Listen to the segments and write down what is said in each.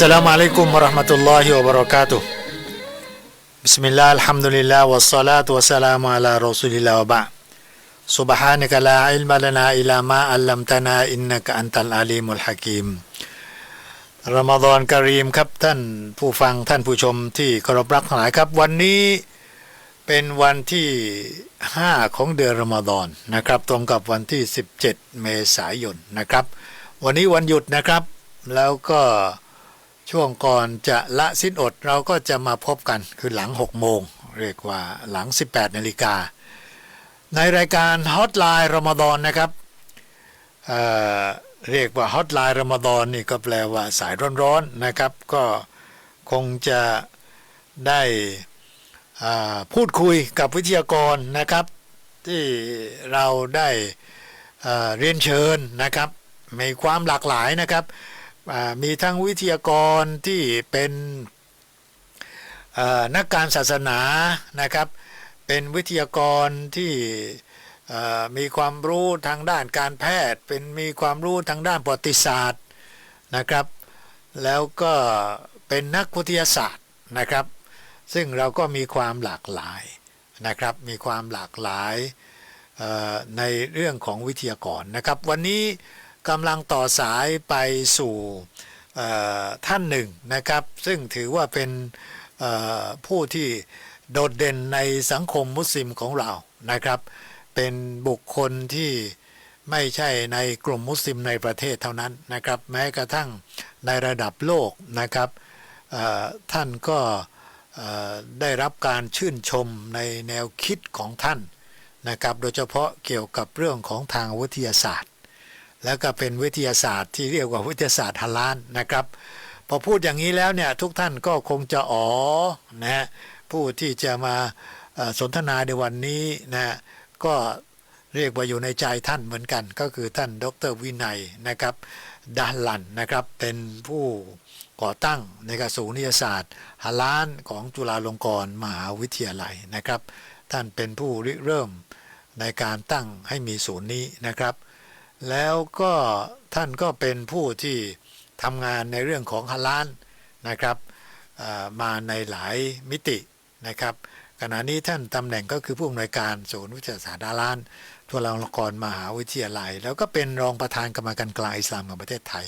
السلام عليكم ورحمة الله وبركاته بسم الله الحمد لله والصلاة والسلام على رسول الله وبعد سبحانك لا علم لنا إلا ما علمتنا إنك أنت العليم الحكيم รอมฎอนกะรีมครับท่านผู้ฟังท่านผู้ชมที่เคารพรักทั้งหลายครับ วันนี้เป็นวันที่ 5 ของเดือนรอมฎอนนะครับ ตรงกับวันที่ 17 เมษายนนะครับ วันนี้วันหยุดนะครับ แล้วก็ ช่วงก่อนจะละสิ้นอดเราก็จะมาพบกันคือหลัง 6 โมง เรียกว่าหลัง 18 นาฬิกา ในรายการฮอตไลน์รอมฎอนนะครับเเรียกว่าฮอตไลน์รอมฎอนนี่ก็แปลว่าสายร้อนๆนะครับ ก็คงจะได้พูดคุยกับวิทยากรนะครับ ที่เราได้เเรียนเชิญนะครับ มีความหลากหลายนะครับ มีทั้งวิทยากรที่เป็นนักการศาสนานะครับ เป็นวิทยากรที่มีความรู้ทางด้านการแพทย์ เป็นมีความรู้ทางด้านประวัติศาสตร์นะครับ แล้วก็เป็นนักวิทยาศาสตร์นะครับ ซึ่งเราก็มีความหลากหลายนะครับ มีความหลากหลายในเรื่องของวิทยากรนะครับ วันนี้ กำลังต่อสายไปสู่ท่านหนึ่งนะครับ ซึ่งถือว่าเป็นผู้ที่โดดเด่นในสังคมมุสลิมของเรานะครับ เป็นบุคคลที่ไม่ใช่ในกลุ่มมุสลิมในประเทศเท่านั้นนะครับ แม้กระทั่งในระดับโลกนะครับท่านก็ได้รับการชื่นชมในแนวคิดของท่านนะครับ โดยเฉพาะเกี่ยวกับเรื่องของทางวิทยาศาสตร์ แล้วก็เป็นวิทยาศาสตร์ที่เรียกว่าวิทยาศาสตร์ฮาลานนะครับ พอพูดอย่างนี้แล้วเนี่ยทุกท่านก็คงจะอ๋อนะฮะผู้ที่จะมาสนทนาในวันนี้นะฮะก็เรียกว่าอยู่ในใจท่านเหมือนกัน ก็คือท่านดรวินัยนะครับดาลันนะครับเป็นผู้ก่อตั้งในกระทรวงนิยศาสตร์ฮาลานของจุฬาลงกรณ์มหาวิทยาลัยนะครับ ท่านเป็นผู้ริเริ่มในการตั้งให้มีศูนย์นี้นะครับ แล้วก็ท่านก็เป็นผู้ที่ทำงานในเรื่องของฮาลานนะครับมาในหลายมิตินะครับ ขณะนี้ท่านตำแหน่งก็คือผู้อำนวยการศูนย์วิทยาศาสตร์ฮาลานทั่วลงกรมหาวิทยาลัย แล้วก็เป็นรองประธานกรรมการกลางอิสลามแห่งประเทศไทย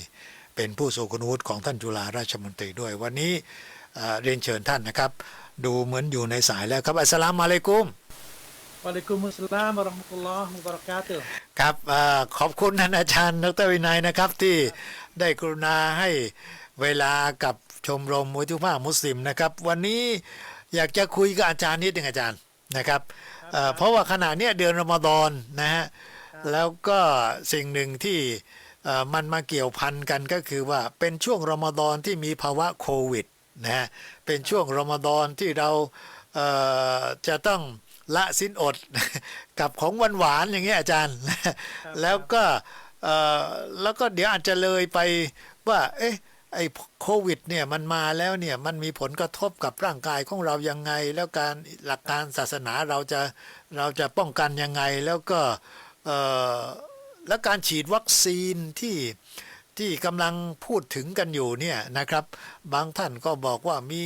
เป็นผู้ทรงคุณวุฒิของท่านจุฬาราชมนตรีด้วย วันนี้เรียนเชิญท่านนะครับ ดูเหมือนอยู่ในสายแล้วครับอัสลามอะลัยกุม วะลัยกุมุสสลามวะเราะห์มะตุลลอฮ์วะบะเราะกาตุฮ์ครับเออขอบคุณท่านอาจารย์ดรวินัยนะครับที่ได้กรุณาให้เวลากับชมรมมุทุภาพมุสลิมนะครับ วันนี้อยากจะคุยกับอาจารย์นิดหนึ่งอาจารย์นะครับเอ่อเพราะว่าขณะเนี้ยเดือนรอมฎอนนะฮะแล้วก็สิ่งหนึ่งที่เอ่อมันมาเกี่ยวพันกันก็คือว่าเป็นช่วงรอมฎอนที่มีภาวะโควิดนะฮะเป็นช่วงรอมฎอนที่เราเอ่อจะต้อง ละสิ้นอดกับของหวานๆอย่างเงี้ยอาจารย์ แล้วก็แล้วก็เดี๋ยวอาจจะเลยไปว่า เอ๊ะไอ้โควิดเนี่ยมันมาแล้วเนี่ยมันมีผลกระทบกับร่างกายของเรายังไง แล้วการหลักการศาสนาเราจะเราจะป้องกันยังไง แล้วก็แล้วการฉีดวัคซีนที่ ที่กำลังพูดถึงกันอยู่เนี่ยนะครับ บางท่านก็บอกว่ามี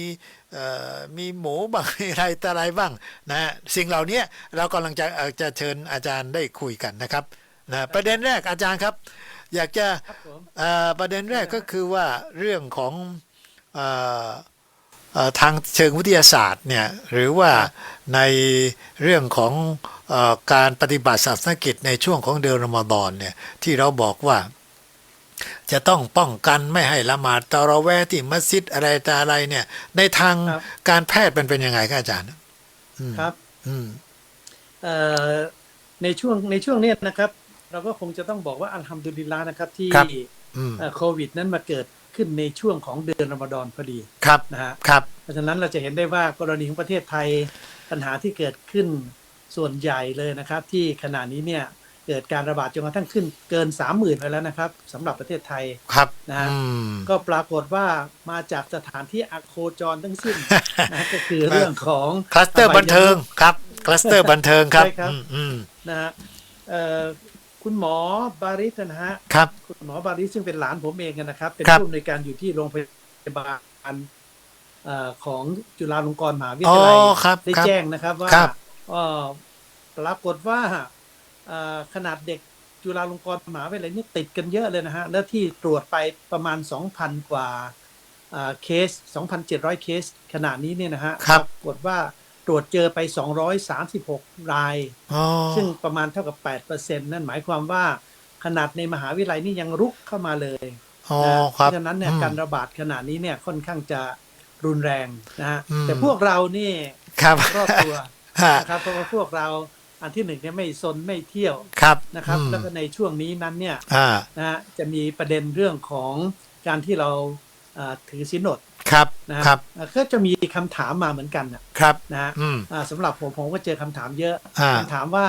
เอ่อมีหมูบางอะไรต่ออะไรบ้างนะฮะสิ่งเหล่านี้เรากำลังจะเอ่อจะเชิญอาจารย์ได้คุยกันนะครับนะประเด็นแรกอาจารย์ครับ อยากจะครับผมเอ่อประเด็นแรกก็คือว่าเรื่องของเอ่อเอ่อทางเชิงวิทยาศาสตร์เนี่ยหรือว่าในเรื่องของเอ่อการปฏิบัติศาสนกิจในช่วงของเดือนรอมฎอนเนี่ยที่เราบอกว่า จะต้องป้องกันไม่ให้ละหมาดตะเราะแวห์ที่มัสยิดอะไรแต่อะไรเนี่ย ในทางครับการแพทย์มันเป็นยังไงครับอาจารย์อืมครับ อืมเอ่อในช่วงในช่วงเนี้ยนะครับ เราก็คงจะต้องบอกว่าอัลฮัมดุลิลลาห์นะครับที่ครับอืมเอ่อโควิด นั้นมาเกิดขึ้นในช่วงของเดือนรอมฎอนพอดีครับนะฮะครับ เพราะฉะนั้นเราจะเห็นได้ว่ากรณีของประเทศไทยปัญหาที่เกิดขึ้นส่วนใหญ่เลยนะครับ ที่ขณะนี้เนี่ย เกิดการระบาดจนกระทั่งขึ้นเกินสามหมื่นไปแล้วนะครับสำหรับประเทศไทยครับนะฮะอืมก็ปรากฏว่ามาจากสถานที่อโคจรทั้งสิ้นนะก็คือเรื่องของคลัสเตอร์บันเทิงครับคลัสเตอร์บันเทิงครับใช่ครับอืมอืมนะฮะเอ่อคุณหมอบาริสนะฮะครับคุณหมอบาริสซึ่งเป็นหลานผมเองนะครับ เป็นครับผู้อำนวยการอยู่ที่โรงพยยาบาลเอ่อของจุฬาลงกรณ์มหาวิทอ๋อยาลัยครับได้ครับแจ้งนะครับว่าครับเอ่อปรากฏว่าเอ่อ ขนาดเด็กจุฬาลงกรณ์มหาวิทยาลัยนี่ติดกันเยอะเลยนะฮะ แล้วที่ตรวจไปประมาณ 2,000 กว่าเอ่อเคส 2,700 เคสขนาดนี้เนี่ยนะฮะครับปรากฏว่าตรวจเจอไป 236 รายอ๋อซึ่งประมาณเท่ากับ 8%นั่นหมายความว่าขนาดในมหาวิทยาลัยนี่ยังรุกเข้ามาเลยอ๋อนะคเพรับราะฉะนั้นเนี่ยอืมการระบาดขนาดนี้เนี่ยค่อนข้างจะรุนแรงนะฮะอืมแต่พวกเรานี่ครับรอดตัวฮะนะครับเพราะว่าพวกเรา อันที่หนึ่งเนี่ยไม่ซนไม่เที่ยวครับนะครับอืมแล้วก็ในช่วงนี้นั้นเนี่ยอ่านะฮะจะมีประเด็นเรื่องของการที่เราอ่าถือศีลอดครับนะฮะครับอ่าก็จะมีคำถามมาเหมือนกันนะครับนะฮะอืมอ่าสำหรับผมผมก็เจอคำถามเยอะอ่าคำถามว่า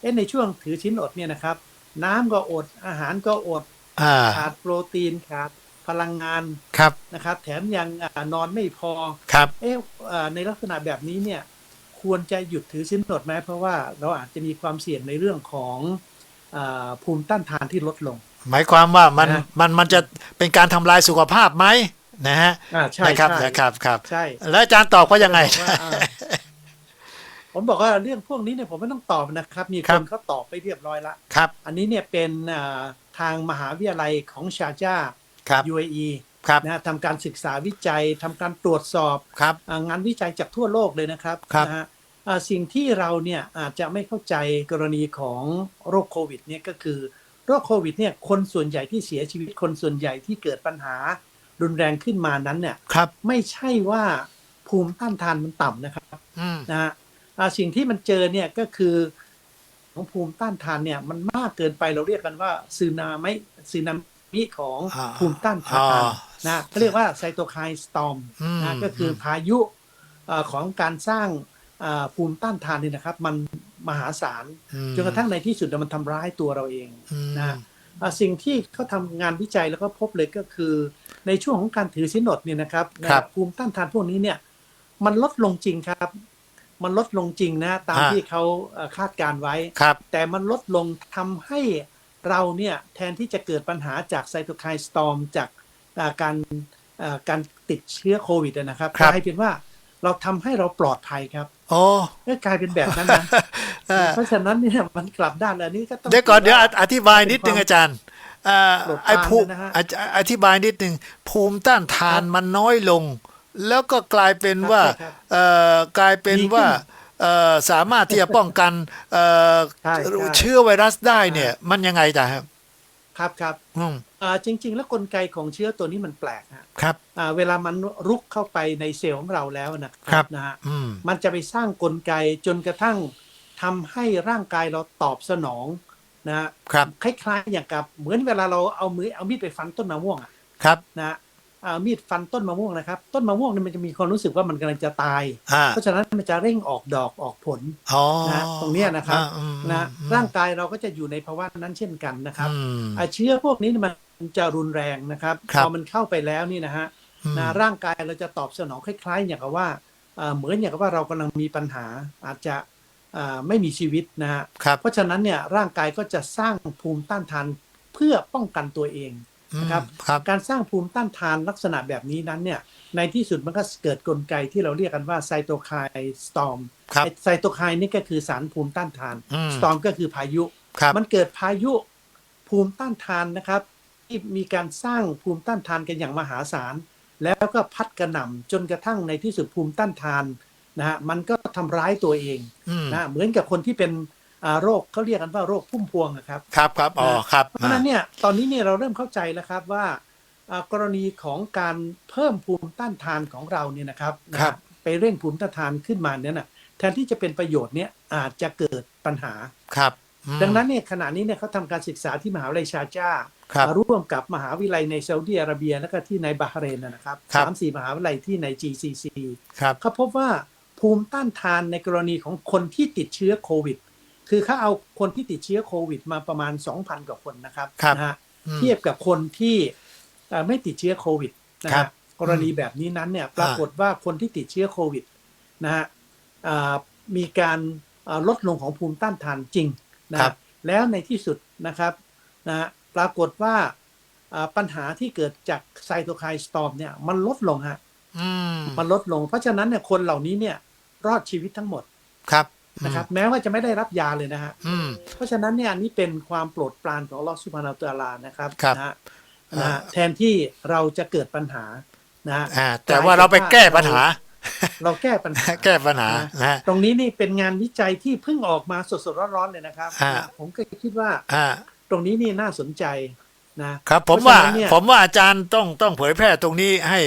เอ๊ะในช่วงถือศีลอดเนี่ยนะครับ น้ำก็อดอาหารก็อดอ่าขาดโปรตีนขาดพลังงานครับนะครับ แถมยังอ่านอนไม่พอครับเอ๊ะอ่าในลักษณะแบบนี้เนี่ย ควรจะหยุดถือสินอดไหมเพราะว่าเราอาจจะมีความเสี่ยงในเรื่องของอาภูมิต้านทานที่ลดลง หมายความว่ามันนะมันมันจะเป็นการทำลายสุขภาพไหมนะฮะอ่าใช่นะครับใช่นะครับครับใช่แล้วอาจารย์ตอบว่ายังไงบอกว่าอ่าผมบอกว่าเรื่องพวกนี้เนี่ยผมไม่ต้องตอบนะครับ มีครัคบนเขาตอบไปเรียบร้อยละครับ อันนี้เนี่ยเป็นอ่าทางมหาวิทยาลัยของชาจ้าครับ UAE ครับนะฮะทำการศึกษาวิจัยทำการตรวจสอบครับอ่างานวิจัยจากทั่วโลกเลยนะครับครับนะฮะอ่า สิ่งที่เราเนี่ยอาจจะไม่เข้าใจกรณีของโรคโควิดเนี่ยก็คือโรคโควิดเนี่ยคนส่วนใหญ่ที่เสียชีวิตคนส่วนใหญ่ที่เกิดปัญหารุนแรงขึ้นมานั้นเนี่ยครับไม่ใช่ว่าภูมิต้านทานมันต่ำนะครับอืมนะฮะอ่าสิ่งที่มันเจอเนี่ยก็คือของภูมิต้านทานเนี่ยมันมากเกินไปเราเรียกกันว่าซึนามิซึนามิของอ่าภูมิต้านทานอ่านะเขาเรียกว่าไซโตไคน์สตอมอืมนะก็คือพายุเอ่อของการสร้างอ่า ภูมิต้านทานนี่นะครับ มันมหาศาลอืมจนกระทั่งในที่สุดมันทำร้ายตัวเราเองอืมนะอ่าสิ่งที่เขาทำงานวิจัยแล้วก็พบเลยก็คือ ในช่วงของการถือสินอดเนี่ยนะครับครับภูมิต้านทานพวกนี้เนี่ย มันลดลงจริงครับ มันลดลงจริงนะ ตามฮะที่เขาเอ่อคาดการไว้ครับแต่มันลดลงทำให้เราเนี่ยแทนที่จะเกิดปัญหาจากไซโตไคน์สตอมจากอ่าการอ่าการติดเชื้อโควิดอะนะครับครับกลายเป็นว่าเราทำให้เราปลอดภัยครับ โอ้ก็กลายเป็นแบบนั้นนะเออเพราะฉะนั้นเนี่ยมันกลับด้านแล้วนี่ก็ต้องเดี๋ยวก่อนเดี๋ยวาอธิบายนิดนึงอาจารย์เอ่อโปรดไอ้ภูทานด้วยนะฮะอธิอธิบายนิดนึงภูมิต้านทานครับมันน้อยลง แล้วก็กลายเป็นว่าครับเอ่อกลายเป็นดีขึ้นว่าเอ่อสามารถที่จะป้องกันเอ่อใช่ใช่เชื้อไวรัสได้เนี่ย มันยังไงจ๊ะครับ ครับครับอืมอ่าจริง ๆ แล้วกลไกของเชื้อตัวนี้มันแปลกฮะครับ อ่าเวลามันรุกเข้าไปในเซลล์ของเราแล้วนะคครัรับนะฮะอืมมันจะไปสร้างกลไกจนกระทั่งทำให้ร่างกายเราตอบสนองนะฮะครับคล้ายๆอย่างกับเหมือนเวลาเราเอามือเอามีดไปฟันต้นมะม่วงอะครับ นะฮะ เอามีดฟันต้นมะม่วงนะครับ ต้นมะม่วงเนี่ยมันจะมีความรู้สึกว่ามันกำลังจะตายอ่าเพราะฉะนั้นมันจะเร่งออกดอกออกผลอ๋อนะตรงเนี้ยนะครับอ่าอืมนะอืมร่างกายเราก็จะอยู่ในภาวะนั้นเช่นกันนะครับอืมอ่าเชื้อพวกนี้เนี่ยมันจะรุนแรงนะครับครับพอมันเข้าไปแล้วนี่นะฮะอืมนะร่างกายเราจะตอบสนองคล้าย ๆ อย่างกับว่าเอ่อเหมือนอย่างกับว่าเรากำลังมีปัญหาอาจจะอ่าไม่มีชีวิตนะฮะครับเพราะฉะนั้นเนี่ยร่างกายก็จะสร้างภูมิต้านทานเพื่อป้องกันตัวเอง นะครับอืมครับการสร้างภูมิต้านทานลักษณะแบบนี้นั้นเนี่ยในที่สุดมันก็เกิดกลไกที่เราเรียกกันว่าไซโตไคน์สตอมครับไซโตไคน์นี่ก็คือสารภูมิต้านทานอืมสตอมก็คือพายุครับมันเกิดพายุภูมิต้านทานนะครับที่มีการสร้างภูมิต้านทานกันอย่างมหาศาล แล้วก็พัดกระหน่ำจนกระทั่งในที่สุดภูมิต้านทานนะฮะมันก็ทำร้ายตัวเองอืมนะฮะเหมือนกับคนที่เป็นอ่า โรคเขาเรียกกันว่าโรคพุ่มพวงนะครับครับครับอ๋อครับเพราะฉะนั้นเนี่ยตอนนี้เนี่ยเราเริ่มเข้าใจแล้วครับว่าอ่ากรณีของการเพิ่มภูมิต้านทานของเราเนี่ยนะครับนะฮะไปเร่งภูมิต้านทานขึ้นมาเนี่ยนะแทนที่จะเป็นประโยชน์เนี่ยอาจจะเกิดปัญหาครับอืมดังนั้นเนี่ยขณะนี้เนี่ยเขาทำการศึกษาที่มหาวิทยาลัยชาจ้าครับร่วมกับมหาวิทยาลัยในซาอุดิอาระเบียแล้วก็ที่ในบาห์เรนนะนะครับครับสามสี่มหาวิทยาลัยที่ใน GCC ครับเขาพบว่าภูมิต้านทานในกรณีของคนที่ติดเชื้อโควิด คือเขาเอาคนที่ติดเชื้อโควิดมาประมาณ 2,000 กว่าคนนะครับครับนะฮะอืมเทียบกับคนที่เอ่อไม่ติดเชื้อโควิดนะครัฮะบกรณีแบบนี้นั้นเนี่ยปรากฏว่าคนที่ติดเชื้อโควิดนะฮะอ่ามีการอ่าลดลงของภูมิต้านทานจริงนะครัฮะบแล้วในที่สุดนะครับนะฮะปรากฏว่าอ่าปัญหาที่เกิดจากไซโตไคน์สตอมเนี่ยมันลดลงฮะอืมมันลดลง เพราะฉะนั้นเนี่ยคนเหล่านี้เนี่ยรอดชีวิตทั้งหมดครับ นะครับ แม้ว่าจะไม่ได้รับยาเลยนะฮะอืมเพราะฉะนั้นเนี่ยอันนี้เป็นความโปรดปรานของอัลลอฮฺสุบฮานาอัลตะอาลานะครับครับนะฮะอ่านะฮะแทนที่เราจะเกิดปัญหานะฮะอ่าแต่ว่าเราไปแก้ปัญหา เราแก้ปัญหาแก้ปัญหานะฮะตรงนี้นี่เป็นงานวิจัยที่เพิ่งออกมาสดๆร้อนๆเลยนะครับอ่าผมก็คิดว่าอ่าตรงนี้นี่น่าสนใจนะครับผมเพราะว่าฉะนั้นเนี่ยผมว่าอาจารย์ต้องต้องเผยแพร่ตรงนี้ให้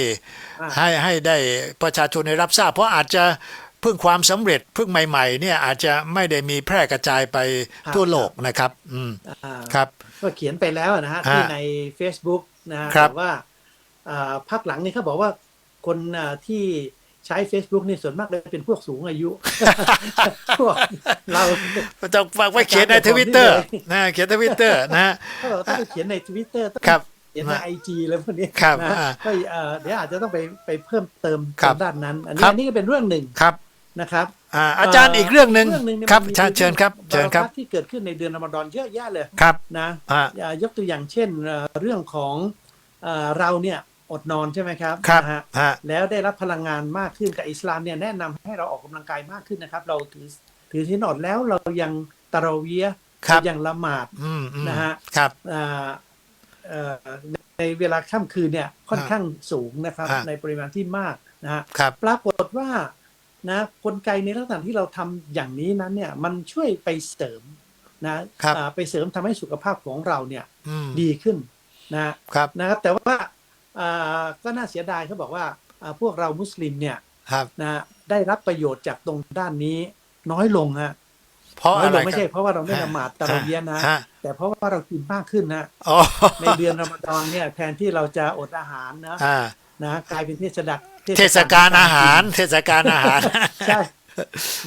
อ่าให้ให้ได้ประชาชนได้รับทราบ เพราะอาจจะเพิ่งความสำเร็จเพิ่งใหม่ๆ เนี่ยอาจจะไม่ได้มีแพร่กระจายไปทั่วโลกนะครับ อืมอ่าครับก็เขียนไปแล้วนะฮะฮะที่ใน Facebook นะฮะครับแต่ว่าอ่าพักหลังนี่เขาบอกว่าคนอ่าที่ใช้ Facebook นี่ส่วนมากเลยเป็นพวกสูงอายุพวกเราต้องฝากไว้เขียนในทวิตเตอร์อาจารย์นะเขียนทวิตเตอร์นะฮะเขาบอกต้องไปเขียนใน Twitter ต้องครับเขียนในไอจีอะไรพวกนี้ครับนะอ่าก็เอ่อเดี๋ยวอาจจะต้องไปไปเพิ่มเติมครับทางด้านนั้นอันนี้ครับอันนี้ก็เป็นเรื่องหนึ่งครับ นะครับอ่าอาจารย์อีกเรื่องหนึ่งเรื่องหนึ่งเนี่ยครับมันมีเชิญเชิญครับเชิญครับบารักัตที่เกิดขึ้นในเดือนรอมฎอนเยอะแยะเลยครับนะอ่า อ่ายกตัวอย่างเช่นเอ่อเรื่องของเอ่อเราเนี่ยอดนอนใช่ไหมครับครับนะฮะ ฮะ แล้วได้รับพลังงานมากขึ้นแต่อิสลามเนี่ยแนะนำให้เราออกกำลังกายมากขึ้นนะครับ เราถือถือที่นอดแล้วเรายังตะเราะเวียะครับ เรายังละหมาด อืมอืมนะฮะ ครับ อ่าเอ่อในเวลาค่ำคืนเนี่ยค่อนข้างสูงนะครับฮะในปริมาณที่มากนะฮะครับ ปรากฏว่า นะกลไกในลักษณะที่เราทำอย่างนี้นั้นเนี่ยมันช่วยไปเสริมนะครับอ่าไปเสริมทำให้สุขภาพของเราเนี่ยอืมดีขึ้นนะครับนะครับแต่ว่าอ่าก็น่าเสียดายเขาบอกว่าอ่าพวกเรามุสลิมเนี่ยครับนะได้รับประโยชน์จากตรงด้านนี้น้อยลงฮะเพราะน้ออะยลไรงไม่คใช่รับเพราะว่าเราไม่ละหมาดตะเราะเวียะนะฮะแต่เพราะว่าเรากินมากขึ้นนะอ๋อในเดือนรอมฎอนเนี่ยแทนที่เราจะอดอาหารนะอ่านะกลายเป็นเทศกาล เทศกาลอาหาร เทศกาลอาหารใช่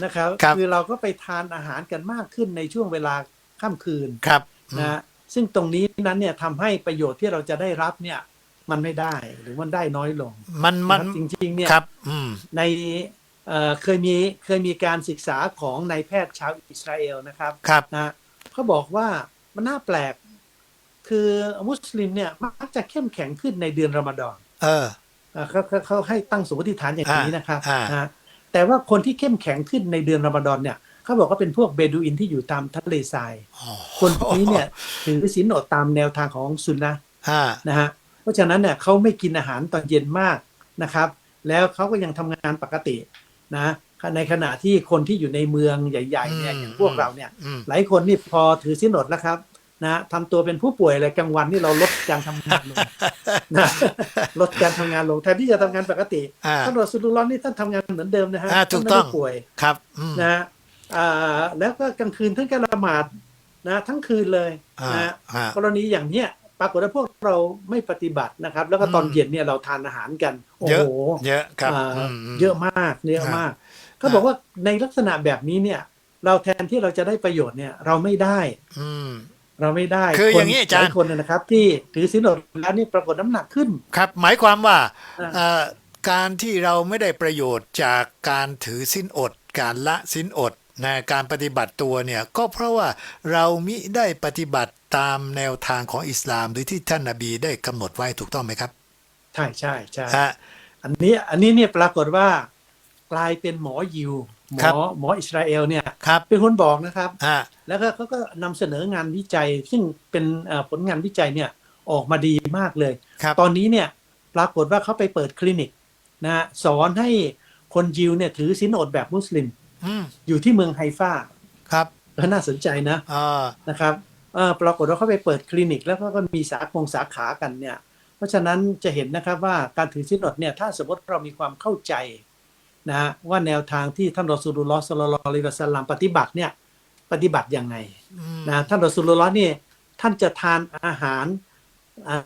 นะครับครับคือเราก็ไปทานอาหารกันมากขึ้นในช่วงเวลาค่ำคืนครับอืมนะซึ่งตรงนี้นั้นเนี่ยทำให้ประโยชน์ที่เราจะได้รับเนี่ย มันไม่ได้หรือมันได้น้อยลง มันมันนะครับจริง ๆ เนี่ยครับอืมในเอ่อเคยมีเคยมีการศึกษาของนายแพทย์ชาวอิสราเอลนะครับครับนะเขาบอกว่ามันน่าแปลก คือมุสลิมเนี่ยมักจะเข้มแข็งขึ้นในเดือนรอมฎอนเอออ่า เขาเขาเขาให้ตั้งสมมติฐานอย่างนี้นะครับอ่าอ่านะแต่ว่าคนที่เข้มแข็งขึ้นในเดือนรอมฎอนเนี่ยเขาบอกว่าเป็นพวกเบดูอินที่อยู่ตามทะเลทรายอ๋อคนพวกนี้เนี่ยถือศีลอดตามแนวทางของซุนนะห์อ่านะฮะเพราะฉะนั้นเนี่ยเขาไม่กินอาหารตอนเย็นมากนะครับ แล้วเขาก็ยังทำงานปกตินะในขณะที่คนที่อยู่ในเมืองใหญ่ๆเนี่ยอืมอย่างพวกเราเนี่ยอืมหลายคนนี่พอถือศีลอดแล้วครับ นะทำตัวเป็นผู้ป่วยเลยกลางวันนี่เราลดการทำงานลงนะลดการทำงานลงแทนที่จะทำงานปกติอ่าท่านรอสุลลอฮ์นี่ท่านทำงานเหมือนเดิมนะฮะอ่าถูกท่านไม่ต้องได้ป่วยครับอืมนะฮะอ่าแล้วก็กลางคืนท่านก็ละหมาดนะทั้งคืนเลยอ่านะฮะอ่ากรณีอย่างเนี้ยปรากฏว่าพวกเราไม่ปฏิบัตินะครับ แล้วก็ตอนอืมเย็นเนี่ยเราทานอาหารกัน โอ้เยอะโหเยอะครับอ่าอืมมเยอะมากเยอะมากเขาบอกว่าในลักษณะแบบนี้เนี่ย เราแทนที่เราจะได้ประโยชน์เนี่ย เราไม่ได้ อืม เราไม่ได้คืออย่างนี้นี้อาจารย์หลายคนนะครับ ที่ถือศีลอดแล้วนี่ปรากฏน้ำหนักขึ้น ครับ หมายความว่าอ่าเอ่อการที่เราไม่ได้ประโยชน์จากการถือสินอด การละสินอดนะการปฏิบัติตัวเนี่ยก็เพราะว่าเรามิได้ปฏิบัติตามแนวทางของอิสลามหรือที่ท่านนบีได้กำหนดไว้ถูกต้องไหมครับ ใช่ใช่ใช่ฮะอันนี้อันนี้เนี่ยปรากฏว่ากลายเป็นหมอยิว หมครัอบหมออิสราเอลเนี่ยครับเป็นคนบอกนะครับฮะแล้วก็เขาก็นำเสนองานวิจัย ซึ่งเป็นเอ่อผลงานวิจัยเนี่ยออกมาดีมากเลยครับตอนนี้เนี่ยปรากฏว่าเขาไปเปิดคลินิกนะฮะสอนให้คนยิวเนี่ยถือศีลอดแบบมุสลิมอืมอยู่ที่เมืองไฮฟาครับก็น่าสนใจนะอ่านะครับเอ่อปรากฏว่าเขาไปเปิดคลินิก แล้วก็ก็มีสาคงสาขากันเนี่ย เพราะฉะนั้นจะเห็นนะครับว่าการถือศีลอดเนี่ยถ้าสมมติเรามีความเข้าใจ นะฮะว่าแนวทางที่ท่านรอสูลุลลอฮ์ศ็อลลัลลอฮุอะลัยฮิวะซัลลัมปฏิบัติเนี่ยปฏิบัติยังไงอืมนะท่านรอสูลุลลอฮ์นี่ท่านจะทานอาหารอ่า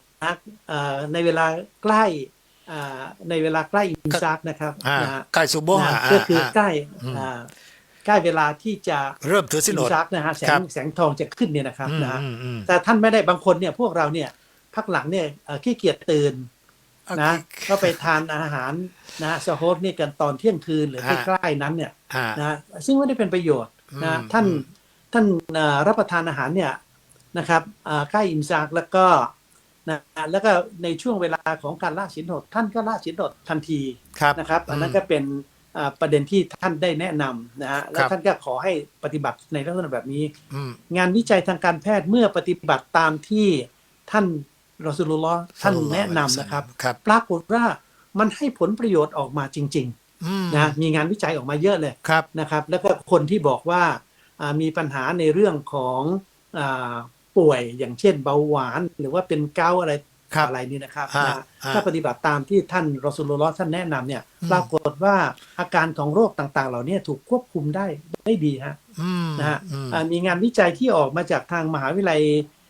เอ่อในเวลาใกล้อ่าในเวลาใกล้อิมซากนะครับอ่านะฮะใกล้สุโบฮ์นะอะก็คืออ่าใกล้อืมอ่าใกล้เวลาที่จะเริ่มถือสินอิอมดซากนะฮะแสครังบแสงทองจะขึ้นเนี่ยนะครับอืมนะฮะอืมอืมแต่ท่านไม่ได้บางคนเนี่ยพวกเราเนี่ยพักหลังเนี่ยเอ่อขี้เกียจตื่น นะก็ไปทานอาหารนะสโฮสนี่กันตอนเที่ยงคืนหรือฮะใกล้ๆนั้นเนี่ยอ่านะซึ่งไม่ได้เป็นประโยชน์นะอืมท่านอืมท่านเอ่อรับประทานอาหารเนี่ยนะครับอ่าใกล้อิมซากแล้วก็นะแล้วก็ในช่วงเวลาของการละสินอดท่านก็ละสินอดทันทีครับนะครับ อันนั้นอืมก็เป็นอ่าประเด็นที่ท่านได้แนะนำนะฮะแล้ควรับท่านก็ขอให้ปฏิบัติในลักษณะแบบนี้อืมงานวิจัยทางการแพทย์เมื่อปฏิบัติตามที่ท่าน รอสูลุลลอฮ์ท่านแนะนำนะครับครับ ปรากฏว่ามันให้ผลประโยชน์ออกมาจริงอืมๆนะมีงานวิจัยออกมาเยอะเลยครับนะครับ แล้วก็คนที่บอกว่าอ่ามีปัญหาในเรื่องของอาป่วยอย่างเช่นเบาหวาน หรือว่าเป็นเกาต์อะไรครับอะไรนี่นะครับฮะนะฮะถ้าปฏิบัติตามที่ท่านรอสูลุลลอฮ์ท่านแนะนำเนี่ยอืมปรากฏว่าอาการของโรคต่าง ๆ เหล่านี้ถูกควบคุมได้ได้ดีฮะอืมนะฮะอืมอ่ามีงานวิจัยที่ออกมาจากทางมหาวิทยาลัยอ่า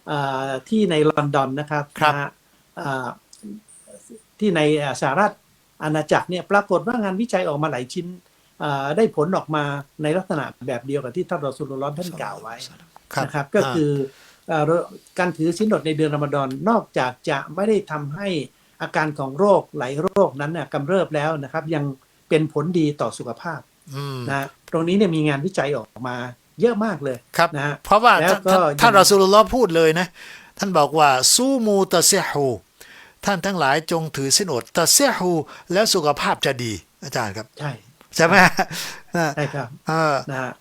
ที่ในลอนดอนนะครับครับนะฮะอ่าที่ในอ่าสหรัฐอาณาจักรเนี่ยปรากฏว่างานวิจัยออกมาหลายชิ้นอ่าได้ผลออกมาในลักษณะแบบเดียวกับที่ท่านรอสูลุลลอฮ์ท่านกล่าวไว้ครับนะครับ ก็คืออ่าการถือศีลอดในเดือนรอมฎอนนอกจากจะไม่ได้ทำให้อาการของโรคหลายโรคนั้นน่ะกำเริบแล้วนะครับ ยังเป็นผลดีต่อสุขภาพอืมนะตรงนี้เนี่ยมีงานวิจัยออกมา เยอะมากเลยครับนะฮะเพราะว่าแล้วท่านก็ท่านท่านยังรอสูลุลลอฮ์พูดเลยนะ ท่านบอกว่าซูมูตะเซฮูท่านทั้งหลายจงถือสินอดตะเซฮูแล้วสุขภาพจะดี อาจารย์ครับ ใช่ใช่ไหมนะใช่ครับเออนะฮะ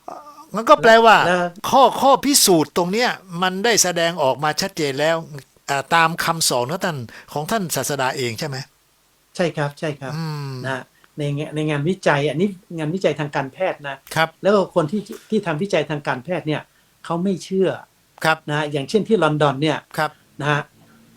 มันก็แปลว่าแล้วข้อข้อพิสูจน์ตรงเนี้ยมันได้แสดงออกมาชัดเจนแล้วอ่าตามคำสอนของท่านของท่านศาสดาเองใช่ไหมใช่ครับใช่ครับอืมนะฮะ ในงานในงานวิจัย อันนี้งานวิจัยทางการแพทย์นะครับ แล้วก็คนที่ที่ทำวิจัยทางการแพทย์เนี่ยเขาไม่เชื่อครับนะฮะอย่างเช่นที่ลอนดอนเนี่ยครับนะฮะ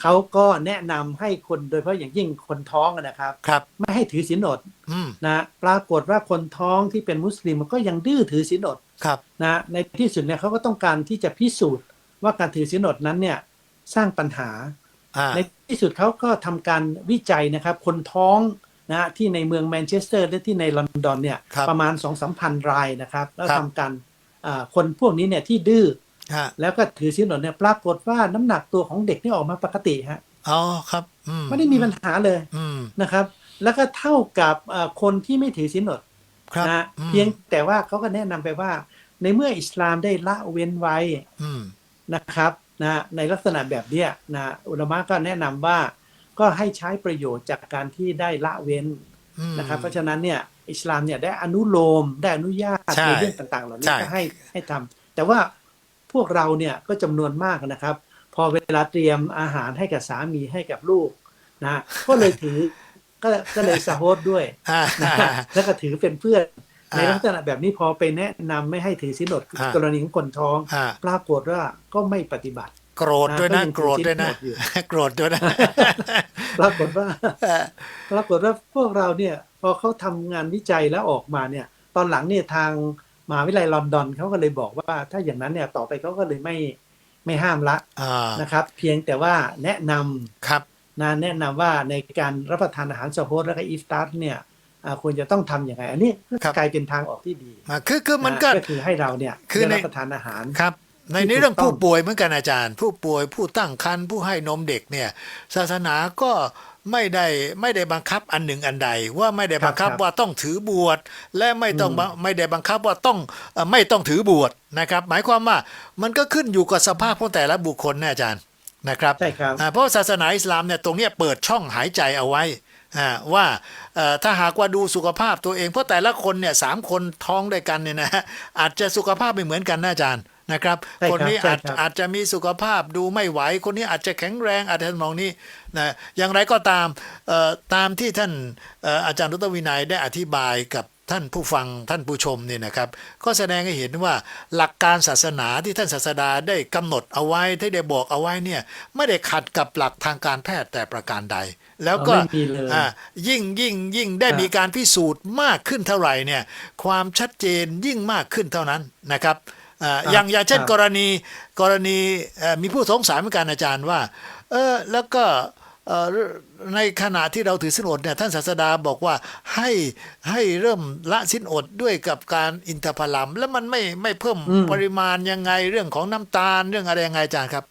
เขาก็แนะนำให้คนโดยเฉพาะอย่างยิ่งคนท้องอะนะครับครับ ไม่ให้ถือศีลอดอืมนะฮะปรากฏว่าคนท้องที่เป็นมุสลิมก็ยังดื้อถือศีลอดครับนะฮะในที่สุดเนี่ยเขาก็ต้องการที่จะพิสูจน์ว่าการถือศีลอดนั้นเนี่ยสร้างปัญหาอ่าในที่สุดเขาก็ทำการวิจัยนะครับ คนท้อง นะฮะที่ในเมืองแมนเชสเตอร์และที่ในลอนดอนเนี่ยครับประมาณ2องสามพันรายนะครับ แล้วครับ ทำการอ่าคนพวกนี้เนี่ยที่ดื้อ ฮะแล้วก็ถือศีลอดเนี่ยปรากฏว่าน้ำหนักตัวของเด็กนี่ออกมาปกติฮะอ๋อครับอืไม่ได้มีปัญหาเลยอืมนะครับ แล้วก็เท่ากับอ่าคนที่ไม่ถือศีลอดครับนะฮะอืมเพียงแต่ว่าเขาก็แนะนำไปว่า ในเมื่ออิสลามได้ละเว้นไว้อืมนะครับนะในลักษณะแบบเนี้ยนะอุลามะก็แนะนำว่า ก็ให้ใช้ประโยชน์จากการที่ได้ละเว้นอืมนะครับ เพราะฉะนั้นเนี่ยอิสลามเนี่ยได้อนุโลมได้อนุญาตใช่ในเรื่องต่าง ๆ เหล่านี้ใช่ก็ให้ให้ทำแต่ว่าพวกเราเนี่ยก็จำนวนมากนะครับ พอเวลาเตรียมอาหารให้กับสามีให้กับลูกนะก็เลยถือก็ก็เลยสะโฮดด้วยอ่านะแล้วก็ถือเป็นเพื่อนอ่าในลักษณะแบบนี้พอไปแนะนำไม่ให้ถือสินอดอ่ากรณีของคนท้องอ่าปรากฏว่าก็ไม่ปฏิบัติ โกรธด้วยนะก็ยังโกรธด้วยนะถือศีลอดอยู่โกรธด้วยนะปรากฏว่าปรากฏว่าพวกเราเนี่ย พอเขาทำงานวิจัยแล้วออกมาเนี่ย ตอนหลังเนี่ยทางมหาวิทยาลัยลอนดอนเขาก็เลยบอกว่า ถ้าอย่างนั้นเนี่ยต่อไปเขาก็เลยไม่ไม่ห้ามละอ่านะครับ เพียงแต่ว่าแนะนำครับนะแนะนำว่าในการรับประทานอาหารสโฮดแล้วก็อีฟตาร์เนี่ยอ่าควรจะต้องทำอย่างไรอันนี้ก็กลายเป็นทางออกที่ดีอ่าคือคือมันก็ะก็คือให้เราเนี่ยคือในได้รับประทานอาหารครับ ในที่ในเรื่องถูกต้องผู้ป่วยเหมือนกันอาจารย์ ผู้ป่วยผู้ตั้งครรภ์ผู้ให้นมเด็กเนี่ย ศาสนาก็ไม่ได้ไม่ได้บังคับอันหนึ่งอันใด ว่าไม่ได้บังคับครับว่าต้องถือบวชและไม่ต้องอืมบังไม่ได้บังคับว่าต้องเอ่อไม่ต้องถือบวชนะครับ หมายความว่ามันก็ขึ้นอยู่กับสภาพของแต่ละบุคคลนะอาจารย์นะครับใช่ครับอ่าเพราะศาสนาอิสลามเนี่ยตรงเนี้ยเปิดช่องหายใจเอาไว้อ่าว่าเอ่อถ้าหากว่าดูสุขภาพตัวเองเพราะแต่ละคนเนี่ยสามคนท้องด้วยกันเนี่ยนะฮะอาจจะสุขภาพไม่เหมือนกันนะอาจารย์ นะครับใช่ครับ คนนี้ใช่อาจครับอาจจะมีสุขภาพดูไม่ไหว คนนี้อาจจะแข็งแรงอาจจะทำนองนี้นะอย่างไรก็ตามเอ่อตามที่ท่านเอ่ออาจารย์รุตวินัยได้อธิบายกับท่านผู้ฟังท่านผู้ชมเนี่ยนะครับ ก็แสดงให้เห็นว่าหลักการศาสนาที่ท่านศาสดาได้กำหนดเอาไว้ที่ได้บอกเอาไว้เนี่ยไม่ได้ขัดกับหลักทางการแพทย์แต่ประการใด แล้วก็ไม่มีเลยอ่ายิ่งยิ่งยิ่งได้ครับมีการพิสูจน์มากขึ้นเท่าไหร่เนี่ยความชัดเจนยิ่งมากขึ้นเท่านั้นนะครับ อ่าอย่างอย่างเช่นครับกรณีกรณีเอ่อมีผู้สงสัยเหมือนกันอาจารย์ว่า เออแล้วก็เอ่อในขณะที่เราถือสินอดเนี่ยท่านศาสดาบอกว่าให้ให้เริ่มละสินอดด้วยกับการอินทผลัม แล้วมันไม่ไม่เพิ่มอืมปริมาณยังไงเรื่องของน้ำตาลเรื่องอะไรยังไงอาจารย์ครับ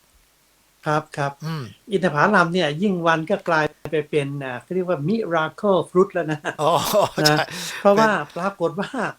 ครับครับอืมอินทผลัมเนี่ยยิ่งวันก็กลายไปเป็นอ่าเขาเรียกว่ามิราเคิลฟรุตแล้วนะอ๋อใช่นะเพราะว่าปรากฏว่าเอ่อ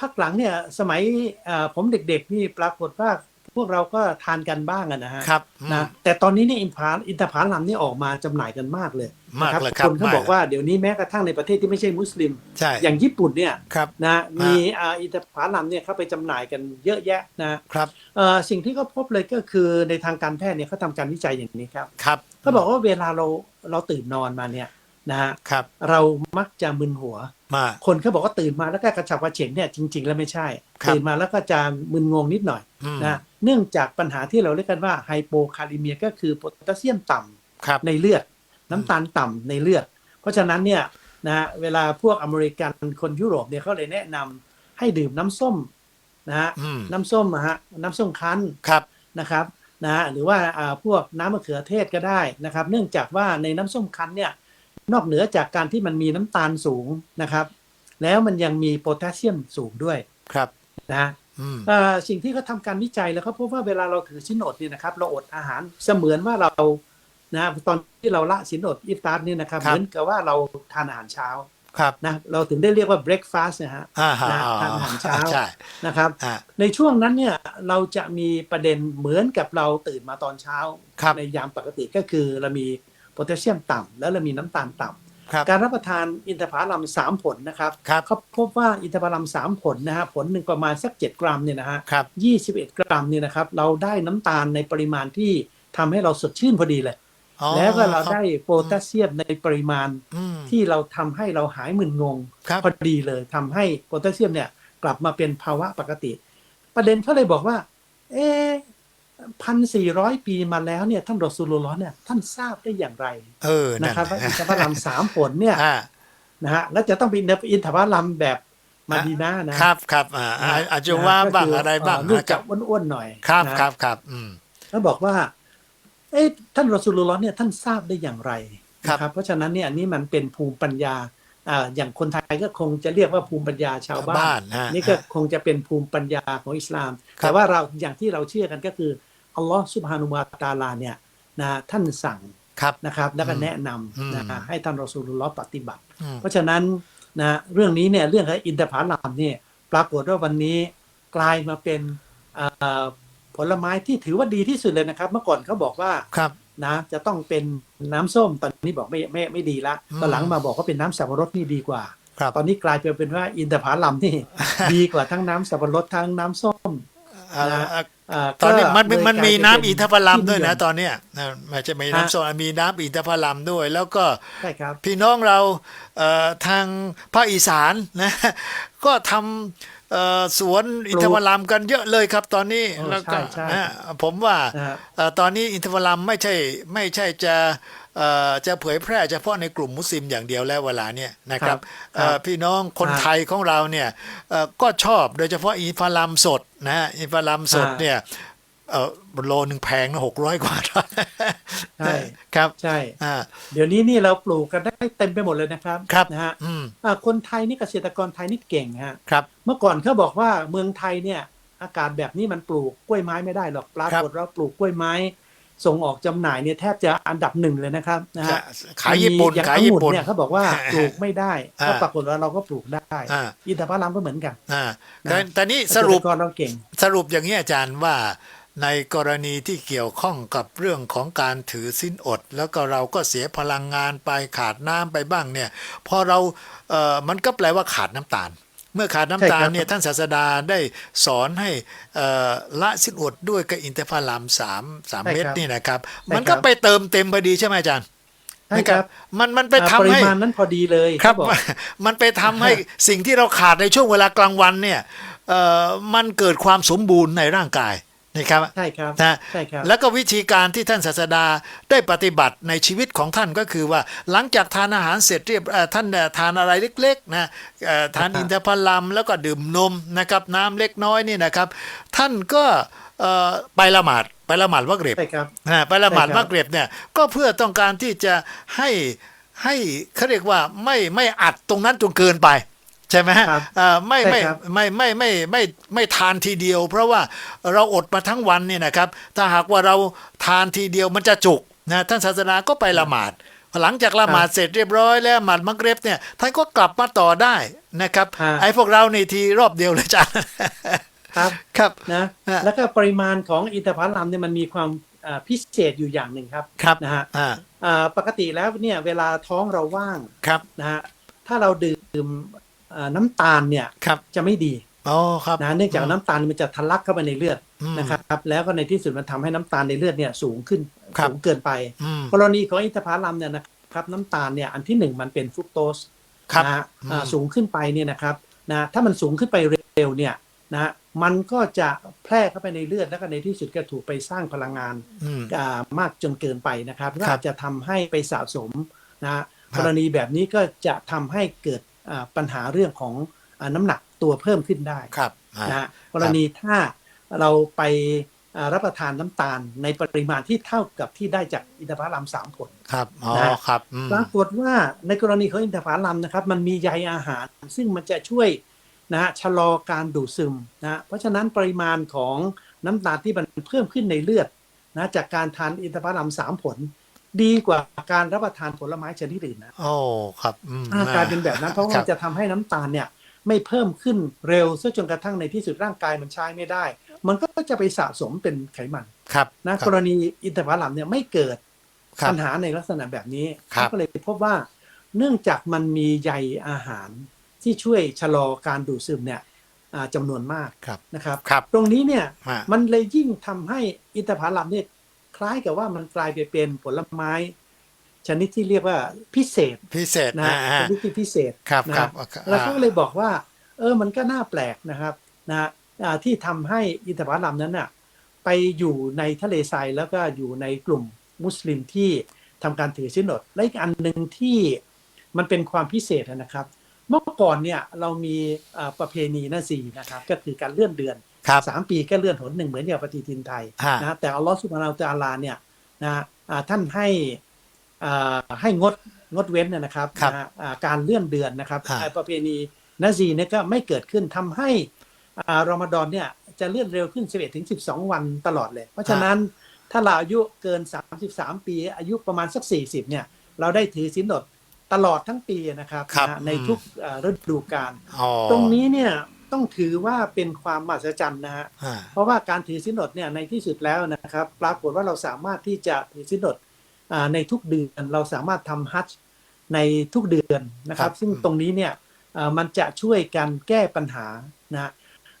พักหลังเนี่ยสมัยเอ่อผมเด็กๆนี่ปรากฏว่าพวกเราก็ทานกันบ้างอะนะฮะครับอืมนะแต่ตอนนี้เนี่ยอินทผาอินทผลัมนี่ออกมาจำหน่ายกันมากเลยมากนะเลยครับคนเขามากบอกว่าเดี๋ยวนี้แม้กระทั่งในประเทศที่ไม่ใช่มุสลิมใช่อย่างญี่ปุ่นเนี่ยครับนะมีอ่าอินทผลัมเนี่ยเขาไปจำหน่ายกันเยอะแยะนะครับเอ่อสิ่งที่เขาพบเลยก็คือในทางการแพทย์เนี่ยเขาทำการวิจัยอย่างนี้ครับครับเขาบอกว่าเวลาเราเราตื่นนอนมาเนี่ย นะฮะครับ เรามักจะมึนหัว มาคนเขาบอกว่าตื่นมาแล้วก็กระฉับกระเฉงเนี่ยจริง ๆ แล้วไม่ใช่ครับตื่นมาแล้วก็จะมึนงงนิดหน่อยอืมนะเนื่องจากปัญหาที่เราเรียกกันว่าไฮโปคาลิเมียก็คือโพแทสเซียมต่ำครับในเลือด น้ำตาลต่ำในเลือด เพราะฉะนั้นเนี่ยนะฮะเวลาพวกอเมริกันคนยุโรปเนี่ยเขาเลยแนะนำให้ดื่มน้ำส้มนะฮะอืมน้ำส้มนะฮะน้ำส้มคั้นครับนะครับนะฮะหรือว่าอ่าพวกน้ำมะเขือเทศก็ได้นะครับ เนื่องจากว่าในน้ำส้มคั้นเนี่ย นอกเหนือจากการที่มันมีน้ำตาลสูงนะครับ แล้วมันยังมีโพแทสเซียมสูงด้วยครับนะฮะอืมเอ่อสิ่งที่เขาทำการวิจัยแล้วเขาพบว่าเวลาเราถือสินอดเนี่ยนะครับ เราอดอาหารเสมือนว่าเรานะตอนที่เราละสินอดอิฟตาร์เนี่ยนะครับครับเหมือนกับว่าเราทานอาหารเช้าครับนะเราถึงได้เรียกว่า breakfast นะฮะอ่าฮะนะอ๋อทานอาหารเช้าใช่นะครับอ่าในช่วงนั้นเนี่ยเราจะมีประเด็นเหมือนกับเราตื่นมาตอนเช้าครับในยามปกติก็คือเรามี โพแทสเซียมต่ำแล้วเรามีน้ำตาลต่ำครับการรับประทานอินทผลัมสามผลนะครับครับเขาพบว่าอินทผลัมสามผลนะฮะผลหนึ่งประมาณสัก 7 กรัมเนี่ยนะฮะครับ21กรัมเนี่ยนะครับเราได้น้ำตาลในปริมาณที่ทำให้เราสดชื่นพอดีเลยอ๋อแล้วก็เราครับได้โพแทสเซียมในปริมาณอืมที่เราทำให้เราหายมึนงงครับพอดีเลยทำให้โพแทสเซียมเนี่ยกลับมาเป็นภาวะปกติ ประเด็นเขาเลยบอกว่า เอ๊ พันสี่ร้อยปีมาแล้วเนี่ยท่านรอซูลุลลอฮ์เนี่ยท่านทราบได้อย่างไร เออนั่นะครับว่านอินทผลัมสามผลเนี่ยอ่านะฮะแล้วจะต้องเป็นอินทผลัมแบบมาดีนานะครับครับอ่าอ่าอาจจะว่าบ้างอะไรบ้างเนื่องนะคจารักบอ้วนๆหน่อยครับนะครับครับอืมแล้วบอกว่า เอ๊ะท่านรอซูลุลลอฮ์เนี่ยท่านทราบได้อย่างไรครับนะเพราะฉะนั้นเนี่ยอันนี้มันเป็นภูมิปัญญาอ่าอย่างคนไทยก็คงจะเรียกว่าภูมิปัญญาชาวบ้านบ้านฮะนี่ก็คงจะเป็นภูมิปัญญาของอิสลามครับแต่ว่าเราอย่างที่เราเชื่อกันก็คือ อัลลอฮ์สุบฮานุวาตาลาเนี่ยนะท่านสั่งครับนะครับแล้วก็อืมแนะนอืมำนะให้ท่านรอซูลุลลอฮ์ปฏิบัติอืมเพราะฉะนั้นนะเรื่องนี้เนี่ยเรื่องของอินทผลัมเนี่ยปรากฏว่าวันนี้กลายมาเป็นอ่าผลไม้ที่ถือว่าดีที่สุดเลยนะครับ เมื่อก่อนเขาบอกว่าครับนะจะต้องเป็นน้ำส้มตอนนี้บอกไม่ไม่ไม่ดีละอืมตอนหลังมาบอกว่าเป็นน้ำสับปะรดนี่ดีกว่าครับตอนนี้กลายเป็นเป็นว่าอินทผลัมนี่ดีกว่าทั้งน้ำสับปะรดทั้งน้ำส้มอ่านะอ่าา ตอนนี้มันก็มันเลยมีกลายน้ำเป็อินทผลัมด้วยนะที่ตอนเนี้ยนะไม่ใช่มีฮะน้ำส้มมีน้ำอินทผลัมด้วย แล้วก็ใช่ครับพี่น้องเราเอ่อทางภาคอีสานนะก็ทำเอ่อสวนอินทผลัมกันเยอะเลยครับตอนนี้โอ้แล้วก็ใช่ใช่นะผมว่านะฮะเอ่อตอนนี้อินทผลัมไม่ใช่ไม่ใช่จะเอ่อ จะเผยแพร่เฉพาะในกลุ่มมุสลิมอย่างเดียวแล้วเวลาเนี่ยนะครับครับเอ่อพี่น้องคนครับไทยของเราเนี่ยเอ่อก็ชอบโดยเฉพาะอินทผลัมสดนะฮะอินทผลัมสดอ่าเนี่ยเออโลหนึ่งแพงนะหกร้อยกว่าใช่ครับใช่อ่าเดี๋ยวนี้นี่เราปลูกกันได้เต็มไปหมดเลยนะครับครับนะฮะอืมอ่าคนไทยนี่เกษตรกรไทยนี่เก่งฮะครับ เมื่อก่อนเขาบอกว่าเมืองไทยเนี่ยอากาศแบบนี้มันปลูกกล้วยไม้ไม่ได้หรอกปรากฏเราปลูกกล้วยไม้ ส่งออกจำหน่ายเนี่ยแทบจะอันดับหนึ่งเลยนะครับนะฮะขายญี่ปุ่นมีอย่างขายองุ่ญี่ปุ่นเนี่ยเขาบอกว่าปลูกไม่ได้อ่าก็ปรากฏว่าเราก็ปลูกได้อ่าอินทผลัมก็เหมือนกันอ่านะแต่แต่นี่สรุปเกษตกรเราเก่ง สรุปอย่างนี้อาจารย์ว่าในกรณีที่เกี่ยวข้องกับเรื่องของการถือสิ้นอด แล้วก็เราก็เสียพลังงานไปขาดน้ำไปบ้างเนี่ย พอเราเอ่อมันก็แปลว่าขาดน้ำตาล เมื่อขาดน้ำตาลใช่ครับเนี่ยท่านศาสดาได้สอนให้เอ่อละสิ้นอดด้วยกับอินทผลัมสามสามเม็ดนี่นะครับ มันก็ไปเติมเต็มพอดีใช่ไหมอาจารย์ใช่ครับมันมันไปอ่าทำปริให้มาณนั้นพอดีเลยครับเขาอกมันไปทำให้สิ่งที่เราขาดในช่วงเวลากลางวันเนี่ยเอ่อมันเกิดความสมบูรณ์ในร่างกาย นะครับใช่ครับนะใช่ครับ แล้วก็วิธีการที่ท่านศาสดาได้ปฏิบัติในชีวิตของท่านก็คือว่าหลังจากทานอาหารเสร็จเรียบเอ่อท่านเอ่อทานอะไรเล็กๆนะเอ่อทานครับอินทผลัมแล้วก็ดื่มนมนะครับน้ำเล็กน้อยนี่นะครับ ท่านก็เอ่อไปละหมาดไปละหมาดวักเรบใช่ครับนะไปละหมาดใช่ครับมักเรียบเนี่ยก็เพื่อต้องการที่จะให้ให้เขาเรียกว่าไม่ไม่อัดตรงนั้นจนเกินไป ใช่ไหมฮะครับเอ่อไม่ใช่ไม่ครับไม่ไม่ไม่ไม่ไม่ทานทีเดียว เพราะว่าเราอดมาทั้งวันเนี่ยนะครับ ถ้าหากว่าเราทานทีเดียวมันจะจุกนะท่านศาสนาก็ไปละหมาดหลังจากละหมาดเสร็จเรียบร้อยแล้วหมาดมักเรียบเนี่ยท่านก็กลับมาต่อได้นะครับฮะไอ้พวกเราในทีรอบเดียวเลยจ้ะครับครับนะฮะแล้วก็ปริมาณของอินทผลัมเนี่ยมันมีความอ่าพิเศษอยู่อย่างหนึ่งครับครับนะฮะอ่าอ่าปกติแล้วเนี่ยเวลาท้องเราว่างครับนะฮะถ้าเราดื่ม อ่าน้ำตาลเนี่ยครับจะไม่ดีอ๋อครับนะเนื่องจากน้ำตาลมันจะทะลักเข้าไปในเลือดอืมนะครับ แล้วก็ในที่สุดมันทำให้น้ำตาลในเลือดเนี่ยสูงขึ้นครับสูงเกินไปอืมกรณีของอินทผลัมเนี่ยนะครับน้ำตาลเนี่ยอันที่หนึ่งมันเป็นฟรุกโตสครับนะฮะอ่าอืมสูงขึ้นไปเนี่ยนะครับนะถ้ามันสูงขึ้นไปเร็วเนี่ยนะมันก็จะแพร่เข้าไปในเลือดแล้วก็ในที่สุดก็ถูกไปสร้างพลังงานอืมอ่ามากจนเกินไปนะครับก็ครับอาจจะทำให้ไปสะสมนะฮะครับกรณีแบบนี้ก็จะทำให้เกิดอ่า ปัญหาเรื่องของอาน้ำหนักตัวเพิ่มขึ้นได้ครับอ่านะฮะกรณีถ้าเราไปอ่ารับประทานน้ำตาลในปริมาณที่เท่ากับที่ได้จากอินทผลัมสามผลครับอ๋อนะครับอืมปรากฏว่าในกรณีของอินทผลัมนะครับ มันมีใยอาหาร ซึ่งมันจะช่วยนะฮะชะลอการดูดซึมนะเพราะฉะนั้นปริมาณของน้ำตาลที่มันเพิ่มขึ้นในเลือดนะจากการทานอินทผลัมสามผล ดีกว่าการรับประทานผลไม้ชนิดอื่นนะโอ้ครับอืมอ่ากลายเป็นแบบนั้นเพราะว่าคมันจะทำให้น้ำตาลเนี่ยไม่เพิ่มขึ้นเร็วซะจนกระทั่งในที่สุดร่างกายมันใช้ไม่ได้ มันก็จะไปสะสมเป็นไขมันครับนะครับกรณีอินทผลัมเนี่ยไม่เกิดครับปัญหาในลักษณะแบบนี้ครับก็เลยพบว่า เนื่องจากมันมีใยอาหารที่ช่วยชะลอการดูดซึมเนี่ยอ่าจำนวนมากครับนะครับครับตรงนี้เนี่ยอ่ามันเลยยิ่งทำให้อินทผลัมเนี่ยค ล้ายกับว่ามันกลายไปเป็นผลไม้ ชนิดที่เรียกว่าพิเศษพิเศษนะอ่าชอ่านิดที่พิเศษครับนะครับแล้วเขาก็เลยบอกว่า เออมันก็น่าแปลกนะครับนะอ่าที่ทำให้อินทผลัมนั้นน่ะไปอยู่ในทะเลทรายแล้วก็อยู่ในกลุ่มมุสลิมที่ทำการถือศีลอดและอีกอันหนึ่งที่มันเป็นความพิเศษนะครับ เมื่อก่อนเนี่ยเรามีอ่าประเพณีนาซีนะครับ ก็คือการเลื่อนเดือนครับ สามปีก็เลื่อนหนหนึ่งเหมือนอย่างปฏิทินไทยฮะนะแต่อัลลอฮฺสุบฮานาอัลตะอาลาเนี่ยนะอ่าท่านให้อ่าให้งดงดเว้นนะนะครับครับนะอ่าการเลื่อนเดือนนะครับฮะอ่าประเพณีนาซีเนี่ยก็ไม่เกิดขึ้นทำให้อ่ารอมฎอนเนี่ยจะเลื่อนเร็วขึ้น 11ถึง12 วันตลอดเลย เพราะฉะนั้นถ้าเราอายุเกิน 33 ปี อายุประมาณสัก 40 เนี่ย เราได้ถือศีลอดตลอดทั้งปีนะครับครับนะในอืมทุกอ่าฤดูกาลอ๋อตรงนี้เนี่ย ต้องถือว่าเป็นความมหัศจรรย์นะฮะอ่าเพราะว่าการถือสินอดเนี่ยในที่สุดแล้วนะครับ ปรากฏว่าเราสามารถที่จะถือสินอดอ่าในทุกเดือนเราสามารถทำฮัจญ์ในทุกเดือนนะครับ ซึ่งตรงนี้เนี่ยอ่ามันจะช่วยกันแก้ปัญหานะ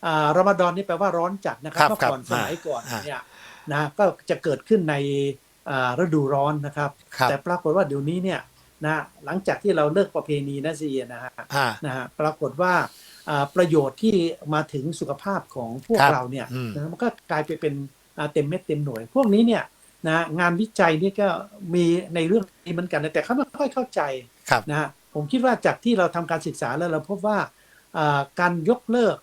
อ่ารอมฎอนนี่แปลว่าร้อนจัดนะครับครับเมื่อก่อนครับสมัยก่อนอ่าเนี่ยนะก็จะเกิดขึ้นในอ่าฤดูร้อนนะครับครับ แต่ปรากฏว่าเดี๋ยวนี้เนี่ยนะหลังจากที่เราเลิกประเพณีนะซีนะฮะอ่านะฮะปรากฏว่าอ่า ประโยชน์ที่มาถึงสุขภาพของพวกครับเราเนี่ยอืมนะมันก็กลายไปเป็นอ่าเต็มเม็ดเต็มหน่วย พวกนี้เนี่ยนะงานวิจัยนี่ก็มีในเรื่องนี้เหมือนกันนะแต่เขาไม่ค่อยเข้าใจครับนะฮะผมคิดว่าจากที่เราทำการศึกษาแล้วเราพบว่าอ่าการยกเลิก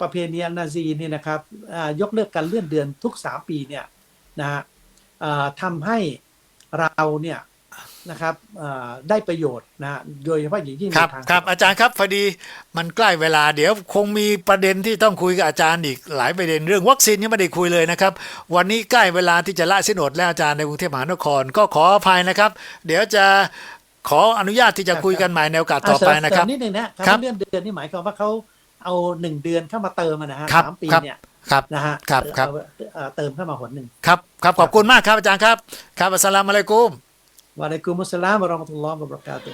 ประเพณีนาซีเนี่ยนะครับอ่ายกเลิกการเลื่อนเดือนทุกสามปีเนี่ยนะฮะอ่าทำให้เราเนี่ย นะครับอ่าได้ประโยชน์นะฮะโดยเฉพาะอย่างยิ่งครับในทางครับอาจารย์ครับพอดีมันใกล้เวลาเดี๋ยวคงมีประเด็นที่ต้องคุยกับอาจารย์อีกหลายประเด็นเรื่องวัคซีนยังไม่ได้คุยเลยนะครับ วันนี้ใกล้เวลาที่จะละสิ้นอดแล้วอาจารย์ในกรุงเทพมหานคร ก็ขออภัยนะครับ เดี๋ยวจะขออนุญาตที่จะคุยกันใหม่ในโอกาสต่อไปนะครับเสมนิดนึงนะครัคำบว่าเลื่อนเดือนนี่หมายความว่าเขาเอาหนึ่งเดือนเข้ามาเติมอะนะฮะครับสามปีครับเนี่ยครับนะฮะครับครับเอาเอ่อเติมเข้ามาหนหนึ่งครับครับขอบคุณมากครับอาจารย์ครับ ครับอัสสลามุอะลัยกุม Waalaikumsalam warahmatullahi wabarakatuh.